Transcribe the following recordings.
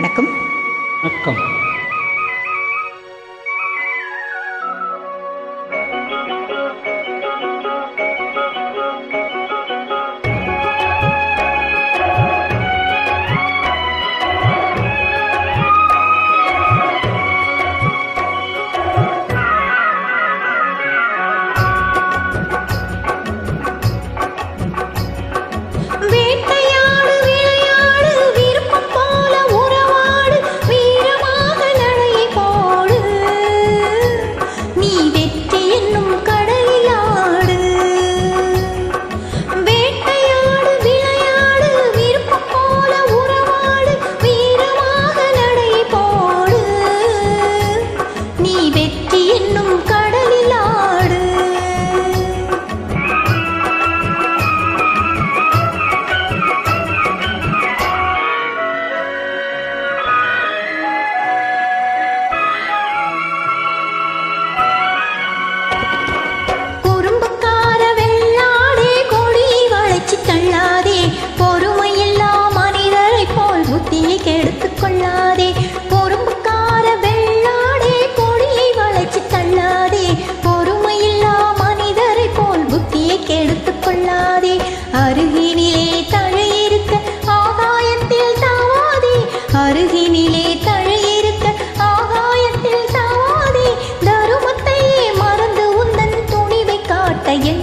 வணக்கம். வணக்கம். cái vấn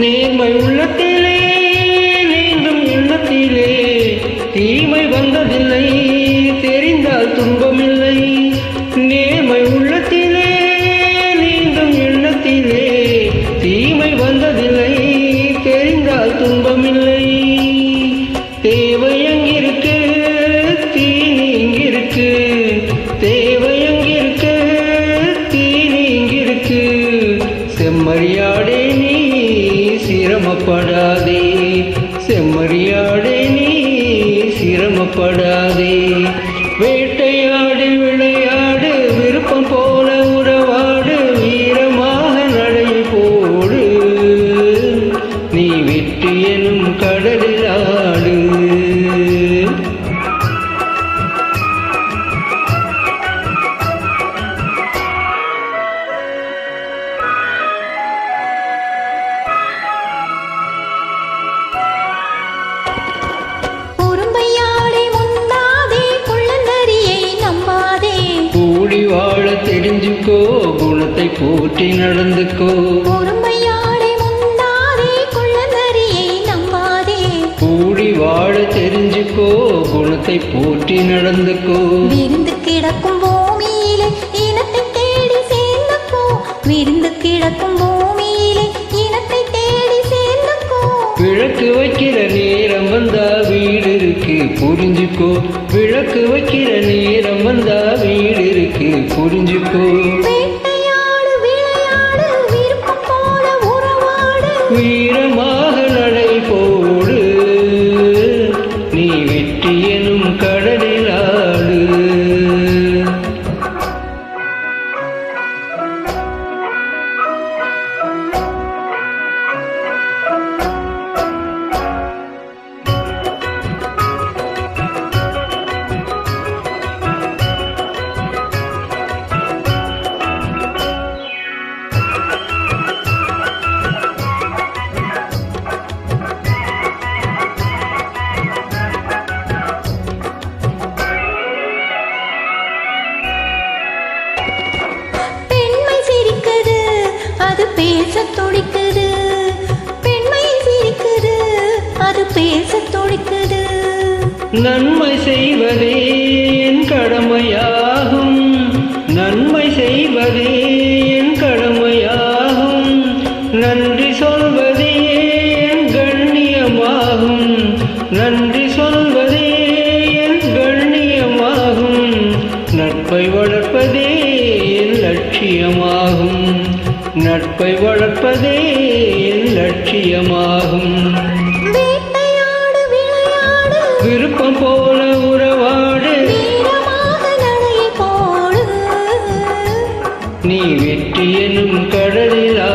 நீர் உள்ள உள்ளத்திலே पड़ा கெஞ்சுக்கோ குணத்தை போற்றி நடந்துக்கோ. கூடி வாழ தெரிஞ்சுக்கோ குணத்தை போற்றி நடந்துக்கோ. விருந்து கிடக்கும் பூமியிலே இனத்தை தேடி சேர்ந்துக்கோ. விருந்து கிடக்கும் பூமியிலே இனத்தை தேடி சேர்ந்துக்கோ. விளக்கு வைக்கிற நேரம் வந்தா வீடு இருக்கு புரிஞ்சுக்கோ. விளக்கு வைக்கிற நேரம் வந்தா வீடு 그 푸른 지푸 பேச துடிக்குது. பெண்மை சிரிக்குது. அது பேச துடிக்குது. நன்மை செய்வதே என் கடமையாகும். நன்மை செய்வதே என் கடமையாகும். நன்றி சொல்வதே என் கண்ணியமாகும். நன்றி சொல்வதே என் கண்ணியமாகும். நட்பை வளர்ப்பதே என் லட்சியமாகும். நட்பை வளர்ப்பதே என் லட்சியமாகும். விருப்பம் போல உறவாடு. நீ வெற்றி எனும் கடலிலா